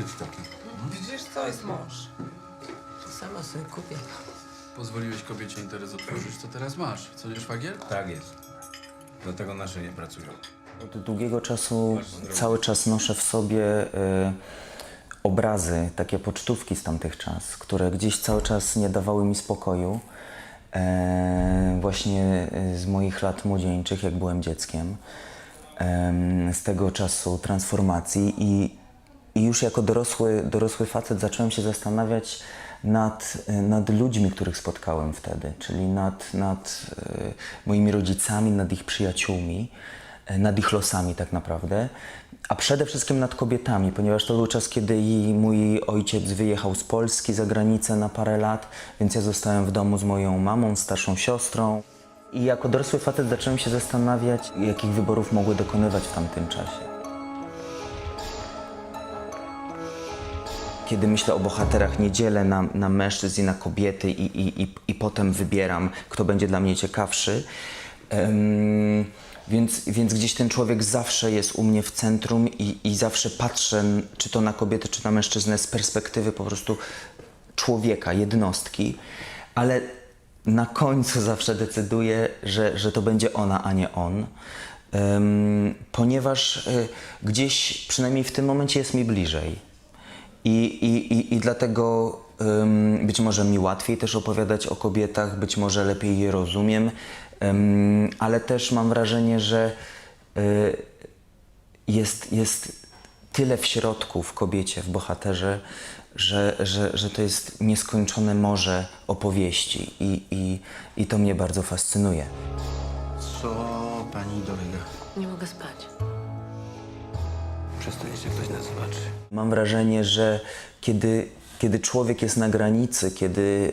odkryć taki. Widzisz, co jest mąż? Sama sobie kupię. Pozwoliłeś kobiecie interes otworzyć, to teraz masz. Co nie szwagier? Tak jest. Dlatego nasze nie pracują. Od długiego czasu cały czas noszę w sobie y, obrazy, takie pocztówki z tamtych czas, które gdzieś cały czas nie dawały mi spokoju. E, właśnie y, z moich lat młodzieńczych, jak byłem dzieckiem, em, z tego czasu transformacji i, i już jako dorosły, dorosły facet zacząłem się zastanawiać nad, nad ludźmi, których spotkałem wtedy, czyli nad, nad y, moimi rodzicami, nad ich przyjaciółmi, y, nad ich losami tak naprawdę, a przede wszystkim nad kobietami, ponieważ to był czas, kiedy i mój ojciec wyjechał z Polski za granicę na parę lat, więc ja zostałem w domu z moją mamą, starszą siostrą. I jako dorosły facet zacząłem się zastanawiać, jakich wyborów mogły dokonywać w tamtym czasie. Kiedy myślę o bohaterach, nie dzielę na, na mężczyzn i na kobiety i, i, i, i potem wybieram, kto będzie dla mnie ciekawszy. Em, więc, więc gdzieś ten człowiek zawsze jest u mnie w centrum i, i zawsze patrzę, czy to na kobietę, czy na mężczyznę z perspektywy po prostu człowieka, jednostki, ale na końcu zawsze decyduję, że, że to będzie ona, a nie on. Em, ponieważ y, gdzieś, przynajmniej w tym momencie, jest mi bliżej. I, i, i, i dlatego ym, być może mi łatwiej też opowiadać o kobietach, być może lepiej je rozumiem, ym, ale też mam wrażenie, że y, jest, jest tyle w środku, w kobiecie, w bohaterze, że, że, że to jest nieskończone morze opowieści i, i, i to mnie bardzo fascynuje. Co pani dolega? Nie mogę spać. Przez to jeszcze ktoś nas zobaczy. Mam wrażenie, że kiedy, kiedy człowiek jest na granicy, kiedy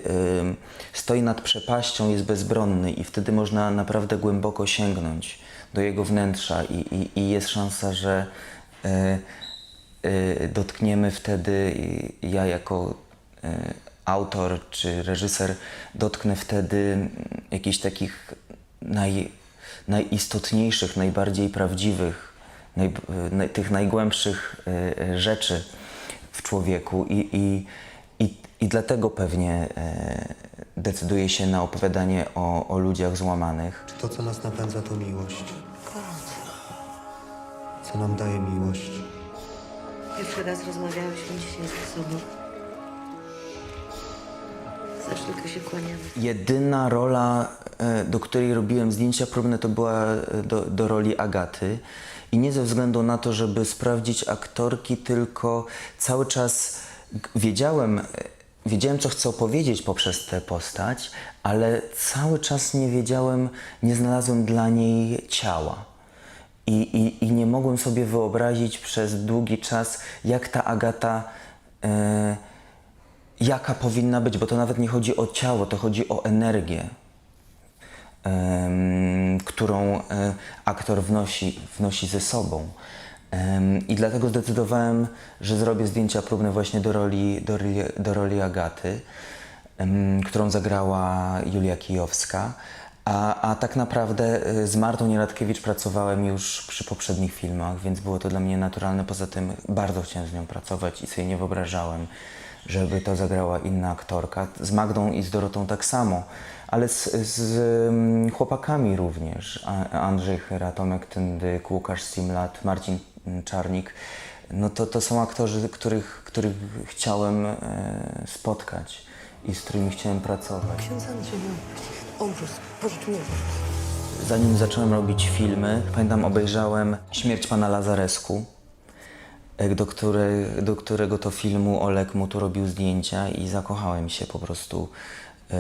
stoi nad przepaścią, jest bezbronny i wtedy można naprawdę głęboko sięgnąć do jego wnętrza i, i, i jest szansa, że y, y, dotkniemy wtedy, ja jako y, autor czy reżyser, dotknę wtedy jakichś takich naj, najistotniejszych, najbardziej prawdziwych, naj, naj, tych najgłębszych y, y, rzeczy w człowieku i, i, i, i dlatego pewnie decyduję się na opowiadanie o, o ludziach złamanych. Czy to, co nas napędza, to miłość? Co nam daje miłość? Pierwszy raz rozmawiałyśmy dzisiaj ze sobą. Znaczy tylko się kłaniamy. Jedyna rola, e, do której robiłem zdjęcia próbne, to była e, do, do roli Agaty. I nie ze względu na to, żeby sprawdzić aktorki, tylko cały czas wiedziałem, e, wiedziałem, co chcę opowiedzieć poprzez tę postać, ale cały czas nie wiedziałem, nie znalazłem dla niej ciała. I, i, I nie mogłem sobie wyobrazić przez długi czas, jak ta Agata, e, jaka powinna być, bo to nawet nie chodzi o ciało, to chodzi o energię, em, którą e, aktor wnosi, wnosi ze sobą. Em, I dlatego zdecydowałem, że zrobię zdjęcia próbne właśnie do roli, do do roli Agaty, em, którą zagrała Julia Kijowska. A, a tak naprawdę e, z Martą Nieradkiewicz pracowałem już przy poprzednich filmach, więc było to dla mnie naturalne. Poza tym bardzo chciałem z nią pracować i sobie nie wyobrażałem, żeby to zagrała inna aktorka. Z Magdą i z Dorotą tak samo, ale z, z mm, chłopakami również. Andrzej Chyra, Tomek Tyndyk, Łukasz Simlat, Marcin mm, Czarnik. No to, to są aktorzy, których, których chciałem e, spotkać i z którymi chciałem pracować. Ksiądz Andrzej, no, obróz, pożycz mi obróz. Zanim zacząłem robić filmy, pamiętam obejrzałem Śmierć pana Lazaresku, do, której, do którego to filmu Olek mu tu robił zdjęcia i zakochałem się po prostu e,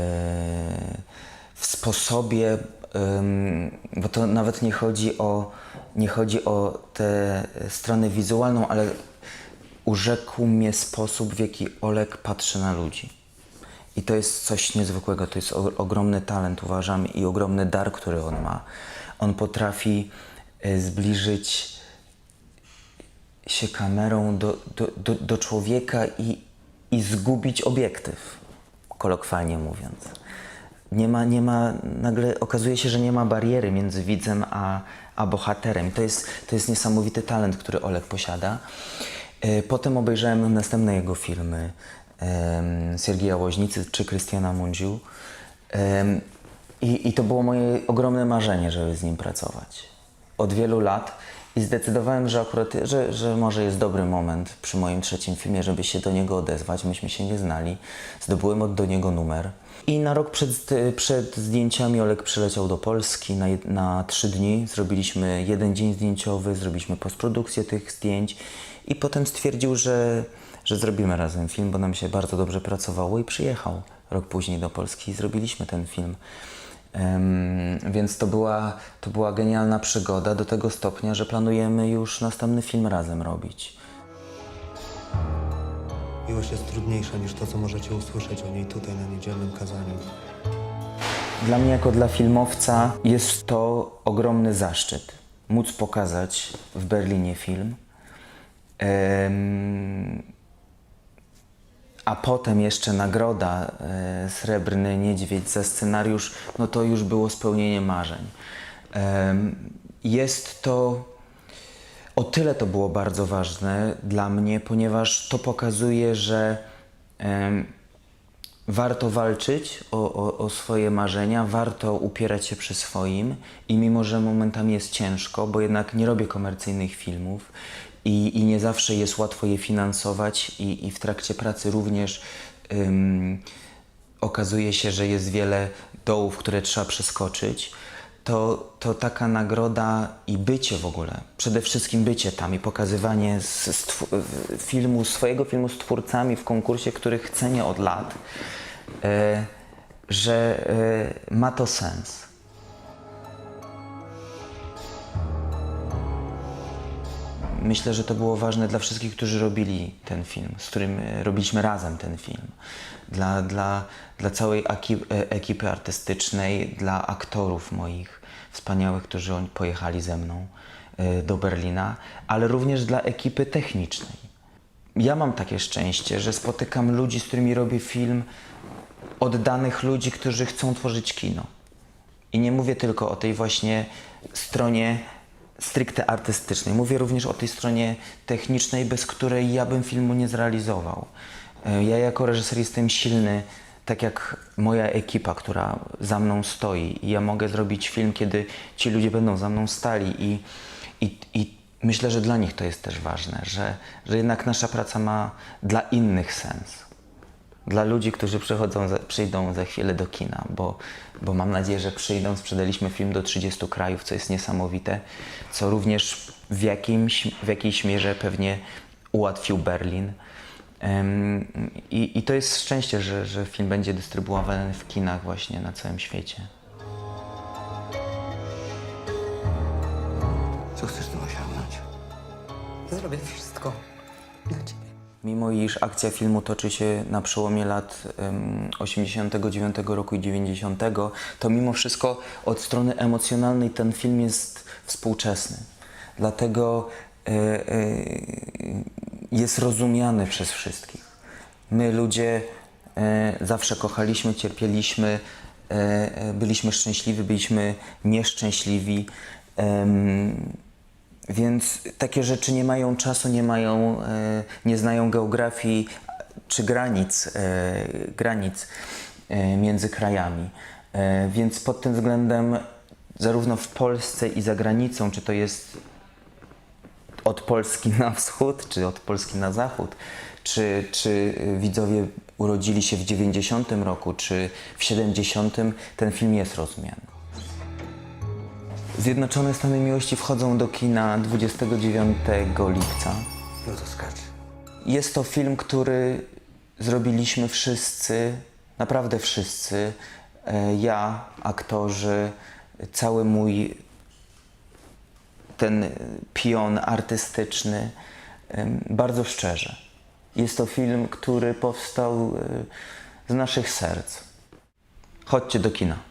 w sposobie, bo to nawet nie chodzi o, nie chodzi o tę stronę wizualną, ale urzekł mnie sposób, w jaki Olek patrzy na ludzi. I to jest coś niezwykłego, to jest ogromny talent, uważam, i ogromny dar, który on ma. On potrafi e, zbliżyć się kamerą do, do, do, do człowieka i, i zgubić obiektyw, kolokwialnie mówiąc. Nie ma, nie ma, nagle okazuje się, że nie ma bariery między widzem a, a bohaterem. To jest, to jest niesamowity talent, który Olek posiada. E, Potem obejrzałem następne jego filmy em, Siergieja Łoźnicy czy Krystiana Mundziu. I, I to było moje ogromne marzenie, żeby z nim pracować. Od wielu lat i zdecydowałem, że akurat, że, że może jest dobry moment przy moim trzecim filmie, żeby się do niego odezwać. Myśmy się nie znali. Zdobyłem od do niego numer. I na rok przed, przed zdjęciami Olek przyleciał do Polski na, na trzy dni. Zrobiliśmy jeden dzień zdjęciowy, zrobiliśmy postprodukcję tych zdjęć i potem stwierdził, że, że zrobimy razem film, bo nam się bardzo dobrze pracowało i przyjechał rok później do Polski i zrobiliśmy ten film. Em, więc to była, to była genialna przygoda do tego stopnia, że planujemy już następny film razem robić. Miłość jest trudniejsza niż to, co możecie usłyszeć o niej tutaj na niedzielnym kazaniu. Dla mnie, jako dla filmowca, jest to ogromny zaszczyt móc pokazać w Berlinie film. Em, a potem jeszcze nagroda e, Srebrny Niedźwiedź za scenariusz, no to już było spełnienie marzeń. Jest to o tyle to było bardzo ważne dla mnie, ponieważ to pokazuje, że warto walczyć o, o, o swoje marzenia, warto upierać się przy swoim i mimo, że momentami jest ciężko, bo jednak nie robię komercyjnych filmów i, i nie zawsze jest łatwo je finansować i, i w trakcie pracy również ym, okazuje się, że jest wiele dołów, które trzeba przeskoczyć, to, to taka nagroda i bycie w ogóle, przede wszystkim bycie tam i pokazywanie z, z filmu, swojego filmu z twórcami w konkursie, który cenię od lat, e, że e, ma to sens. Myślę, że to było ważne dla wszystkich, którzy robili ten film, z którym e, robiliśmy razem ten film. Dla, dla, dla całej e, ekipy artystycznej, dla aktorów moich wspaniałych, którzy pojechali ze mną e, do Berlina, ale również dla ekipy technicznej. Ja mam takie szczęście, że spotykam ludzi, z którymi robię film, oddanych ludzi, którzy chcą tworzyć kino. I nie mówię tylko o tej właśnie stronie stricte artystycznej. Mówię również o tej stronie technicznej, bez której ja bym filmu nie zrealizował. E, Ja jako reżyser jestem silny, tak jak moja ekipa, która za mną stoi. I ja mogę zrobić film, kiedy ci ludzie będą za mną stali i, i, i myślę, że dla nich to jest też ważne, że, że jednak nasza praca ma dla innych sens dla ludzi, którzy przychodzą, za, przyjdą za chwilę do kina, bo, bo mam nadzieję, że przyjdą. Sprzedaliśmy film do 30 krajów, co jest niesamowite, co również w, jakimś, w jakiejś mierze pewnie ułatwił Berlin. Em, i, I to jest szczęście, że, że film będzie dystrybuowany w kinach właśnie na całym świecie. Co chcesz tym osiągnąć? Zrobię wszystko dla ciebie. Mimo iż akcja filmu toczy się na przełomie lat em, 89 roku i 90, to mimo wszystko od strony emocjonalnej ten film jest współczesny. Dlatego e, e, jest rozumiany przez wszystkich. My ludzie e, zawsze kochaliśmy, cierpieliśmy, e, byliśmy szczęśliwi, byliśmy nieszczęśliwi. Em, więc takie rzeczy nie mają czasu, nie mają, e, nie znają geografii czy granic, e, granic e, między krajami. Więc pod tym względem zarówno w Polsce i za granicą, czy to jest od Polski na wschód, czy od Polski na zachód, czy, czy widzowie urodzili się w 90 roku, czy w 70, ten film jest rozumiany. Zjednoczone Stany Miłości wchodzą do kina 29 lipca. No to skacz. Jest to film, który zrobiliśmy wszyscy, naprawdę wszyscy. E, Ja, aktorzy, cały mój ten pion artystyczny, bardzo szczerze. Jest to film, który powstał e, z naszych serc. Chodźcie do kina.